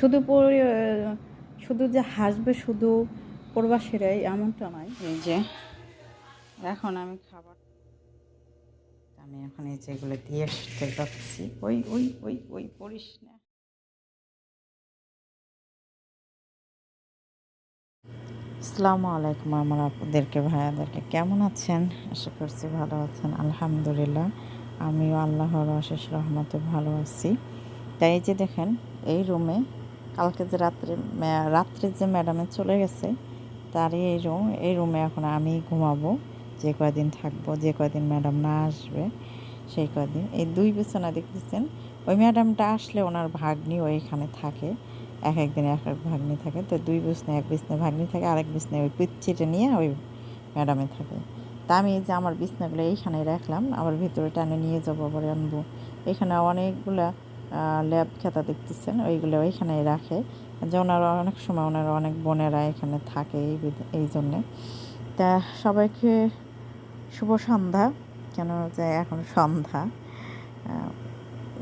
শুধু শুধু যে হাসবে শুধু প্রবাসীরাই এমনটা নয়। এই যে, এখন আমি খাবার আমি এখন এই যেগুলো দিয়ে আসতে যাচ্ছি। ওই ওই ওই ওই পড়িস না। আসসালামু আলাইকুম আমার আপুদেরকে, ভাইয়াদেরকে। কেমন আছেন? আশা করছি ভালো আছেন, আলহামদুলিল্লাহ। আমিও আল্লাহর অশেষ রহমতে ভালো আছি। তাই যে দেখেন, এই রুমে কালকে যে রাত্রে রাত্রে যে ম্যাডামে চলে গেছে, তারই এই রুম, এই রুমে এখন আমি ঘুমাবো। যে কয়দিন থাকব, যে কয়দিন ম্যাডাম না আসবে, সেই কয়দিন। এই দুই বিছানা দেখতেছেন, ওই ম্যাডামটা আসলে ওনার ভাগ্নি ওইখানে থাকে, এক একদিন এক এক ভাগ্নি থাকে। তো দুই বিছনে এক বিছনে ভাগ্নি থাকে, আরেক বিছনে ওই পিচ্ছিটা নিয়ে ওই ম্যাডামে থাকে। তা আমি যে আমার বিছনাগুলো এইখানে রাখলাম, আবার ভিতরে টানে নিয়ে যাব, আবার আনব। এখানে অনেকগুলা ল্যাব খাতা দেখতেছেন, ওইগুলো ওইখানেই রাখে। যে ওনারা অনেক সময় ওনারা অনেক বোনেরা এখানে থাকে এই এই জন্যে। তা সবাইকে শুভ সন্ধ্যা, কেন যে এখন সন্ধ্যা।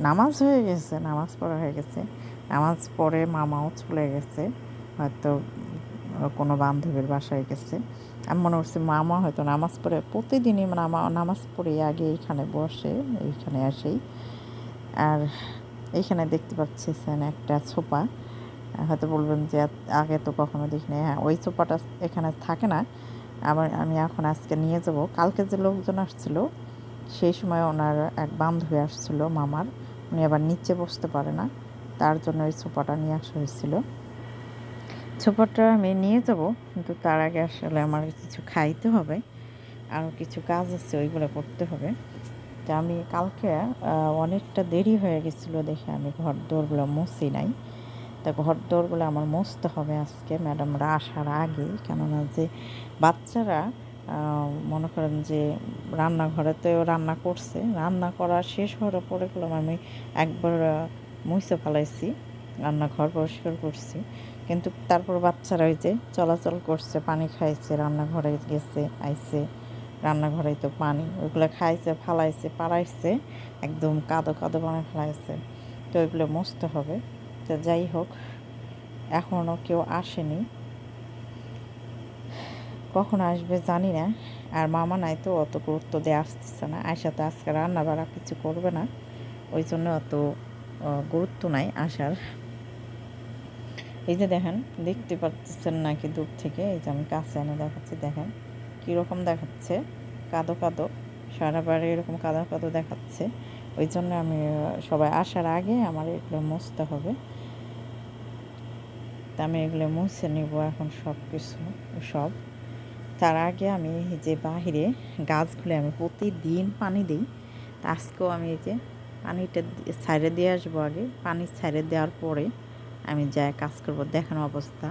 নামাজ হয়ে গেছে, নামাজ পড়া হয়ে গেছে। নামাজ পড়ে মামাও চলে গেছে, হয়তো কোনো বান্ধবীর বাসায় গেছে। আমি মনে করছি মামা হয়তো নামাজ পড়ে, প্রতিদিনই নামা নামাজ পড়ে আগে এইখানে বসে, এইখানে আসেই। আর এইখানে দেখতে পাচ্ছেন একটা ছোপা হয়তো বলবেন যে আগে তো কখনো দেখিনি। হ্যাঁ ওই সোফাটা এখানে থাকে না। আবার আমি এখন আজকে নিয়ে যাব। কালকে যে লোকজন আসছিল, সেই সময় ওনার এক বান্ধবী আসছিল, মামার। উনি আবার নিচে বসতে পারে না। তার জন্য ওই সোফাটা নিয়ে আসা হয়েছিল। সোফাটা আমি নিয়ে যাব, কিন্তু তার আগে আসলে আমার কিছু খাইতে হবে। আরও কিছু কাজ আছে, ওইগুলো করতে হবে। তো আমি কালকে অনেকটা দেরি হয়ে গেছিল দেখে আমি ঘর দৌড়গুলো মুছি নাই। তা ঘর দৌড়গুলো আমার মুছতে হবে আজকে। ম্যাডামরা আসার আগে, কেননা যে বাচ্চারা মনে করেন যে রান্নাঘরেতেও রান্না করছে, রান্না করা শেষ হওয়ার পরে গেলাম আমি একবার মুছে ফেলাইছি, রান্নাঘর পরিষ্কার করছি। কিন্তু তারপর বাচ্চারা ওই যে চলাচল করছে, পানি খাইছে, রান্নাঘরে গেছে, আইছে। রান্নাঘরেই তো পানি, ওইগুলো খাইছে, ফালাইছে, পাড়াইছে, একদম কাদো কাদো বানিয়ে ফেলাইছে। তো ওইগুলো মুছতে হবে। তো যাই হোক এখনও কেউ আসেনি। কখন আসবে জানি না, আর মামা নাই তো, অত গুরুত্ব দিয়ে আসতেছে না। আয়সা তো আজকে রান্না বাড়া কিছু করবে না, ওই জন্য অত গুরুত্ব নাই আসার। এই যে দেখেন, দেখতে পাচ্ছেন নাকি দূর থেকে? এই যে আমি কাছে এনে দেখাচ্ছি, দেখেন। কীরকম দেখাচ্ছে? কাদো কাদো। সারা বাড়ি এরকম কাদো কাদো দেখাচ্ছে। ওই জন্য আমি সবাই আসার আগে আমার এগুলো মুছতে হবে। তা আমি এগুলো মুছে নিব এখন সব কিছু সব। তার আগে আমি যে বাহিরে গাছগুলো আমি প্রতিদিন পানি দিই। আজকেও আমি এই যে পানিটা ছাইড়ে দিয়ে আসব আগে। পানি ছাইড়ে দেওয়ার পরে আমি যাই কাজ করব। দেখানো অবস্থা।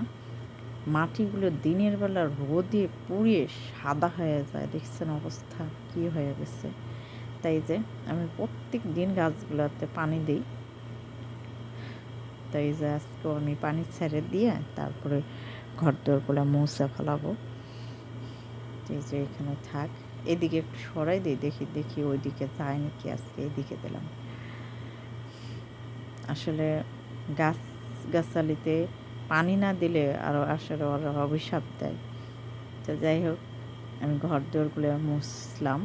মাটিগুলো দিনের বেলা রোদে পুড়িয়ে সাদা হয়ে যায়। দেখছেন অবস্থা, কি হয়ে গেছে? তাই যে আমি প্রত্যেক দিন গাছগুলোতে পানি দিই। তাই যে আজকেও আমি পানি ছেড়ে দিয়ে তারপরে ঘর দোরগুলো মুছে ফেলাবো। এই যে এখানে থাক। এদিকে একটু সরাই দিই, দেখি দেখি ওইদিকে যায় নাকি আজকে এদিকে দিলাম। আসলে গাছ, গাছালিতে পানি না দিলে আরও আসলে ওরা অভিশাপ দেয়। তো যাই হোক, আমি ঘর দোরগুলো মুছলাম।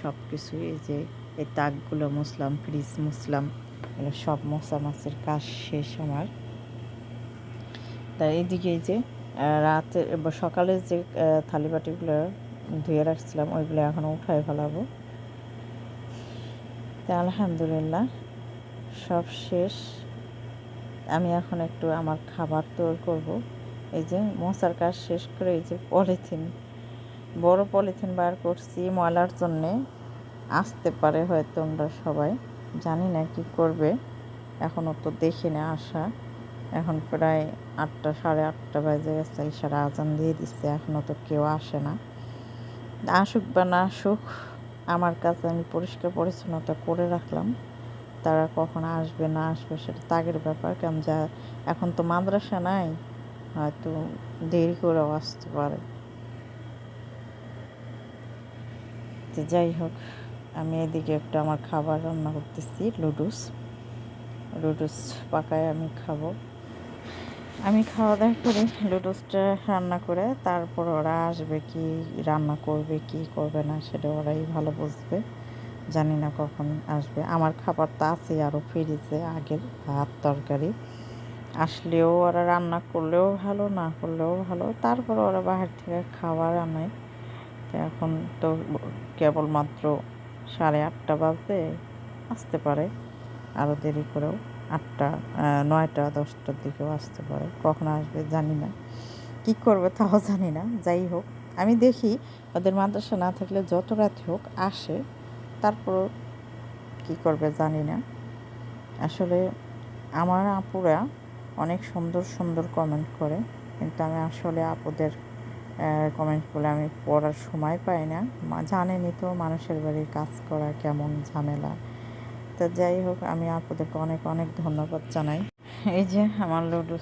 সব কিছুই যে, এই তাকগুলো মুছলাম, ফ্রিজ মুছলাম, এগুলো সব মশা মাছের কাজ শেষ আমার। তা এইদিকে এই যে রাতে সকালে যে থালি বাটিগুলো ধুয়ে রাখছিলাম, ওইগুলো এখন উঠায় ফেলাবো। তা আলহামদুলিল্লাহ, সব শেষ। আমি এখন একটু আমার খাবার তৈরি করব। এই যে মশার কাজ শেষ করে এই যে পলিথিন, বড় পলিথিন বার করছি ময়লার জন্যে। আসতে পারে হয়তো আমরা সবাই, জানি না কি করবে। এখনও তো দেখি না আসা এখন প্রায় আটটা, সাড়ে আটটা বাজে গেছে, ইশারা আজান দিয়ে দিচ্ছে এখনও তো কেউ আসে না। আসুক বা না আসুক, আমার কাছে আমি পরিষ্কার পরিচ্ছন্নতা করে রাখলাম। তারা কখন আসবে, না আসবে সেটা তাগের ব্যাপার। কেমন যা, এখন তো মাদ্রাসা নাই, হয়তো দেরি করেও আসতে পারে। তো যাই হোক, আমি এদিকে একটু আমার খাবার রান্না করতেছি লুডুস লুডুস পাকায় আমি খাব। আমি খাওয়া দাওয়া করে লুডুসটা রান্না করে, তারপর ওরা আসবে কি, রান্না করবে, কি করবে না, সেটা ওরাই ভালো বুঝবে। জানি না কখন আসবে। আমার খাবার তো আছে আরও ফ্রিজে, আগের ভাত, তরকারি। আসলেও ওরা রান্না করলেও ভালো, না করলেও ভালো। তারপর ওরা বাহির থেকে খাবার আনে। এখন তো কেবলমাত্র সাড়ে আটটা বাজে, আসতে পারে। আরও দেরি করেও আটটা নয়টা, দশটার দিকেও আসতে পারে। কখন আসবে জানি না। কী করবে তাও জানি না। যাই হোক, আমি দেখি। ওদের মাদ্রাসা না থাকলে যত রাত হোক আসে। তারপর কী করবে জানি না। আসলে আমার আপুরা অনেক সুন্দর সুন্দর কমেন্ট করে। কিন্তু আমি আসলে আপুদের কমেন্টগুলো আমি পড়ার সময় পাই না। জানেনি তো মানুষের বাড়ির কাজ করা কেমন ঝামেলা। তো যাই হোক, আমি আপুদেরকে অনেক অনেক ধন্যবাদ জানাই। এই যে আমার লুডু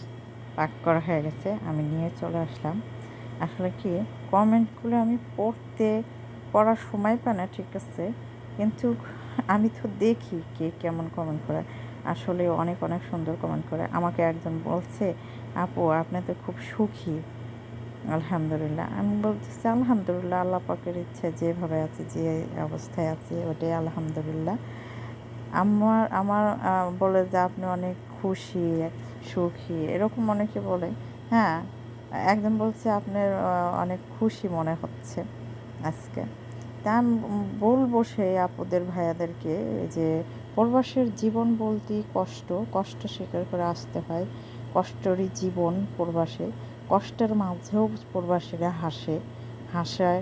পাক করা হয়ে গেছে, আমি নিয়ে চলে আসলাম। আসলে কি কমেন্টগুলো আমি পড়তে, পড়ার সময় পাই না, ঠিক আছে। কিন্তু আমি তো দেখি কে কেমন কমেন্ট করে। আসলে অনেক অনেক সুন্দর কমেন্ট করে। আমাকে একজন বলছে, আপু, আপনি তো খুব সুখী। আলহামদুলিল্লাহ। আমি বলতেছি, আলহামদুলিল্লাহ, আল্লাহ পাকের ইচ্ছে যেভাবে আছে, যে অবস্থায় আছে, ওটাই আলহামদুলিল্লাহ। আমার আমার বলে যে, আপনি অনেক খুশি, সুখী। এরকম অনেকে বলে। হ্যাঁ একজন বলছে, আপনার অনেক খুশি মনে হচ্ছে আজকে। তা আমি বলব সেই আপুদের ভাইয়াদেরকে যে প্রবাসের জীবন বলতেই কষ্ট কষ্ট স্বীকার করে আসতে হয়। কষ্টেরই জীবন প্রবাসে, কষ্টের মাঝেও প্রবাসীরা হাসে। হাসায়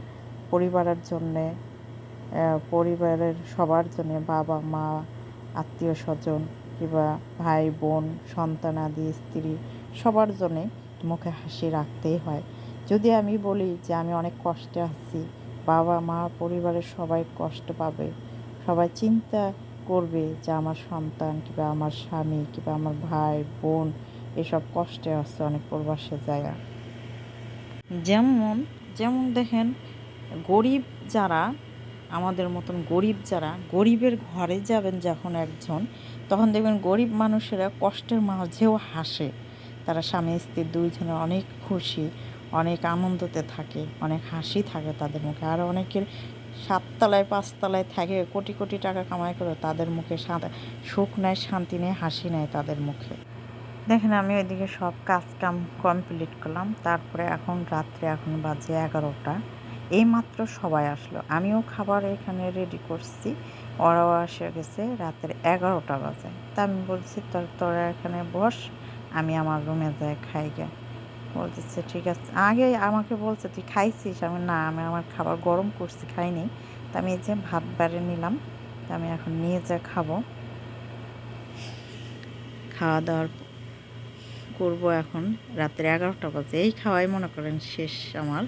পরিবারের জন্যে পরিবারের সবার জন্যে, বাবা, মা, আত্মীয় স্বজন কিংবা ভাই, বোন, সন্তান আদি, স্ত্রী সবার জন্যে মুখে হাসি রাখতেই হয়। যদি আমি বলি যে আমি অনেক কষ্টে আছি বাবা, মা, পরিবারের সবাই কষ্ট পাবে। সবাই চিন্তা করবে যে আমার সন্তান কিংবা আমার স্বামী কিংবা আমার ভাই, বোন এসব কষ্টে আছে, অনেক প্রবাসে জায়গা যেমন যেমন দেখেন, গরিব যারা, আমাদের মতন গরিব যারা, গরিবের ঘরে যাবেন যখন একজন, তখন দেখবেন গরিব মানুষেরা কষ্টের মাঝেও হাসে। তারা স্বামী, স্ত্রী, দুইজনে অনেক খুশি। অনেক আনন্দতে থাকে, অনেক হাসি থাকে তাদের মুখে। আর অনেকের সাততলায়, পাঁচতলায় থাকে, কোটি কোটি টাকা কামাই করে তাদের মুখে সুখ নেয়, শান্তি নেয়, হাসি নেয় তাদের মুখে। দেখেন, আমি ওইদিকে সব কাজ কাম কমপ্লিট করলাম। তারপরে এখন রাত্রে এখন বাজে এগারোটা। এইমাত্র সবাই আসলো। আমিও খাবার এখানে রেডি করছি। ওরাও এসে গেছে, রাতের এগারোটা বাজে। তা আমি বলছি, তোর, তোরা এখানে বস, আমি আমার রুমে যাই, খাই গে। বলতেছে, ঠিক আছে। আগে আমাকে বলছে, তুই খাইছিস? আমি, না, আমি আমার খাবার গরম করছি, খাইনি। তা আমি এই যে ভাত বাড়ি নিলাম, তা আমি এখন নিয়ে যা খাব। খাওয়া দাওয়ার করব এখন। রাতের এগারোটা বাজে। এই খাওয়াই মনে করেন শেষ আমার।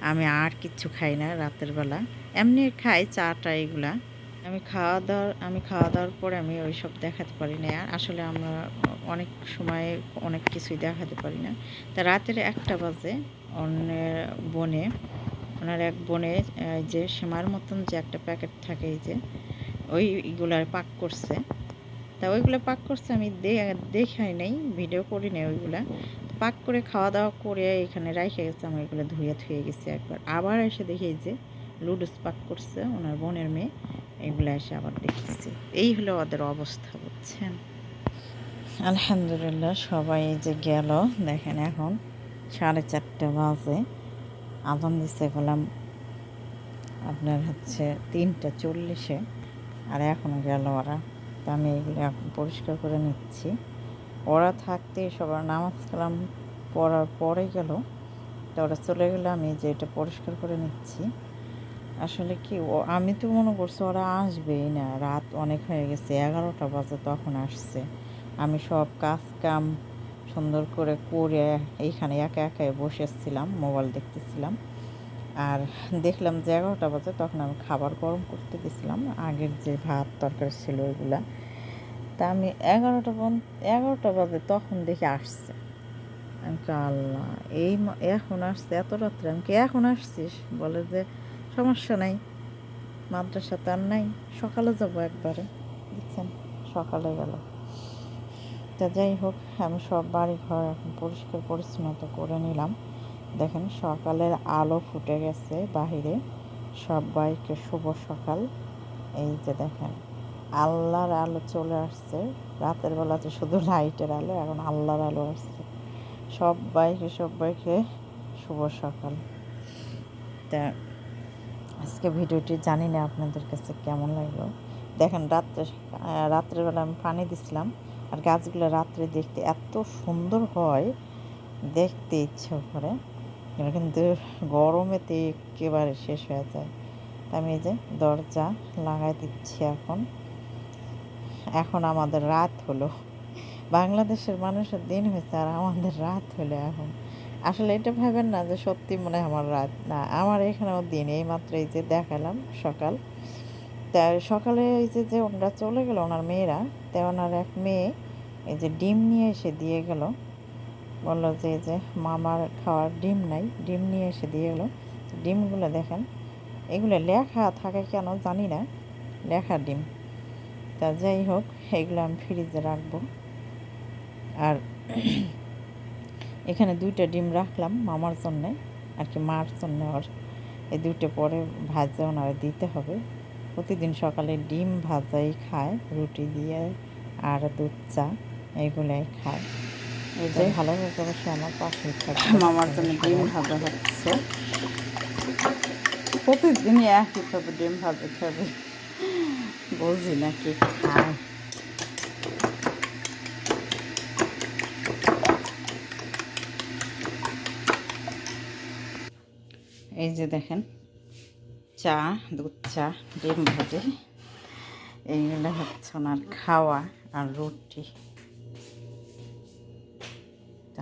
আমি আর কিচ্ছু খাই না রাতের বেলা। এমনি খাই চাটা এগুলা। আমি খাওয়া দাওয়ার, আমি খাওয়া দাওয়ার পরে আমি ওই সব দেখাতে পারি না আসলে আমরা অনেক সময় অনেক কিছুই দেখাতে পারি না। তা রাতের একটা বাজে, অন্যের বনে ওনার এক বনে যে সেমার মতন যে একটা প্যাকেট থাকে এই যে, ওইগুলার পাক করছে। তা ওইগুলো পাক করছে আমি দেখাই নেই, ভিডিও করি নাই ওইগুলা। পাক করে খাওয়া দাওয়া করে এখানে রাইখে গেছে, আমি এগুলো ধুয়ে ধুয়ে গেছে একবার। আবার এসে দেখি যে লুডুস পাক করছে, ওনার বোনের মেয়ে, এগুলো এসে আবার দেখতেছি। এই হলো ওদের অবস্থা, বুঝছেন? আলহামদুলিল্লাহ, সবাই যে গেল, দেখেন এখন সাড়ে চারটে বাজে। আদান দিচ্ছে গেলাম আপনার হচ্ছে তিনটা চল্লিশে, আর এখনও গেল ওরা। তা আমি এগুলো এখন পরিষ্কার করে নিচ্ছি। ওরা থাকতে সবার নামাজ কালাম পড়ার পরে গেল। তো ওরা চলে গেলে আমি যে এটা পরিষ্কার করে নিচ্ছি। আসলে কি, ও, আমি তো মনে করছি ওরা আসবেই না। রাত অনেক হয়ে গেছে, এগারোটা বাজে তখন আসছে। আমি সব কাজ কাম সুন্দর করে করে এইখানে একা একাই বসেছিলাম, মোবাইল দেখতেছিলাম। আর দেখলাম যে এগারোটা বাজে, তখন আমি খাবার গরম করতে গেছিলাম। আগের যে ভাত তরকারি ছিল ওইগুলা। তা আমি এগারোটা এগারোটা বাজে তখন দেখে আসছে। আল্লাহ, এই এখন আসছে, এত রাত্রে আমি কি এখন আসছিস বলে যে, সমস্যা নাই। মাদ্রাসা তো আর নাই, সকালে যাব একবারে দেখছেন সকালে গেল তা যাই হোক, আমি সব বাড়ি ঘর এখন পরিষ্কার পরিচ্ছন্নতা করে নিলাম। দেখেন, সকালের আলো ফুটে গেছে বাহিরে। সবাইকে শুভ সকাল। এই যে দেখেন, আল্লাহর আলো চলে আসছে। রাতের বেলাতে শুধু লাইটের আলো, এখন আল্লাহর আলো আসছে। সবাইকে সবাইকে শুভ সকাল। তা আজকে ভিডিওটি জানি না আপনাদের কাছে কেমন লাগল? দেখেন, রাত্রে রাত্রেবেলা আমি পানি দিছিলাম। আর গাছগুলো রাত্রে দেখতে এত সুন্দর হয়, দেখতে ইচ্ছে করে। কিন্তু গরমেতে একেবারে শেষ হয়ে যায়। আমি এই যে দরজা লাগাই দিচ্ছি এখন। এখন আমাদের রাত হলো। বাংলাদেশের মানুষের দিন হয়েছে আর আমাদের রাত হলো এখন। আসলে এটা ভাবেন না যে সত্যি মনে হয় আমার রাত না, আমার এখানেও দিন। এই মাত্র এই যে দেখালাম সকাল। তা সকালে এই যে যে ওনারা চলে গেল, ওনার মেয়েরা, তা ওনার এক মেয়ে এই যে ডিম নিয়ে এসে দিয়ে গেল। বলল যে, এই যে মামার খাওয়ার ডিম নাই, ডিম নিয়ে এসে দিয়ে গেলো। ডিমগুলো দেখেন, এগুলো লেখা থাকে কেন জানি না, লেখা ডিম। তা যাই হোক, এগুলো আমি ফ্রিজে রাখব। আর এখানে দুইটা ডিম রাখলাম মামার জন্যে, আর কি মার জন্যে ওর। এই দুটো পরে ভাজা ওনারা দিতে হবে। প্রতিদিন সকালে ডিম ভাজাই খায় রুটি দিয়ে আর দুধ চা এইগুলাই খায়। এই যে ভালো করে অবশ্যই আমার পাশে থাকে মামার জন্য ডিম ভাজা হচ্ছে। প্রতিদিনই একই খাবে ডিম ভাজা খাবে। বুঝি না কি খায় এই যে দেখেন চা, দুধ চা, ডিম ভাজি। এইগুলো হচ্ছে ওনার খাওয়া আর রুটি।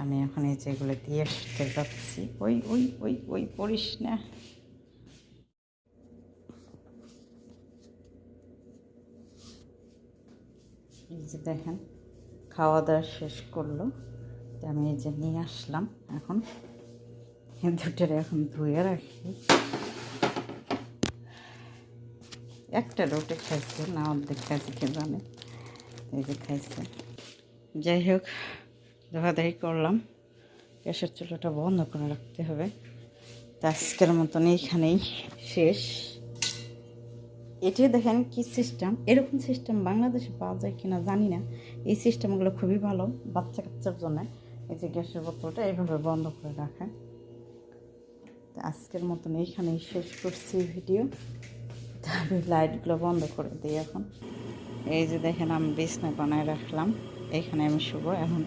আমি এখন এই যেগুলো দিয়ে আসতে যাচ্ছি, ওই ওই ওই ওই পড়িস না। এই যে দেখেন, খাওয়া দাওয়া শেষ করল। আমি এই যে নিয়ে আসলাম, এখন দুটোর এখন ধুয়ে রাখি। একটা রুটি খাইছে, না অর্ধেক খাইছে, কে জানে। এই যে খাইছে। যাই হোক ধোয়াধাই করলাম। গ্যাসের চুলাটা বন্ধ করে রাখতে হবে। তা আজকের মতন এইখানেই শেষ। এটি দেখেন কি সিস্টেম এরকম সিস্টেম বাংলাদেশে পাওয়া যায় কিনা জানি না। এই সিস্টেমগুলো খুবই ভালো বাচ্চা কাচ্চার জন্য। এই যে গ্যাসের বোতলটা এইভাবে বন্ধ করে রাখে আজকের মতন এইখানেই শেষ করছি ভিডিও তবে লাইটগুলো বন্ধ করে দিই এখন। এই যে দেখেন আমি বিছনা বানায় রাখলাম এইখানে আমি শুভ এখন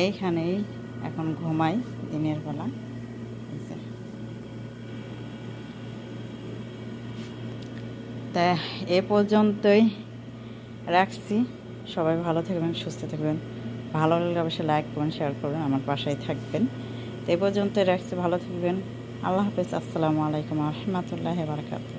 এইখানেই এখন ঘুমাই দিনের বেলা। তা এ পর্যন্তই রাখছি। সবাই ভালো থাকবেন, সুস্থ থাকবেন। ভালো লাগলে অবশ্যই লাইক করবেন শেয়ার করবেন, আমার পাশেই থাকবেন। তো এ পর্যন্তই রাখছি, ভালো থাকবেন। আল্লাহ হাফিজ, আসসালামু আলাইকুম রহমতুল্লাহ বারকাত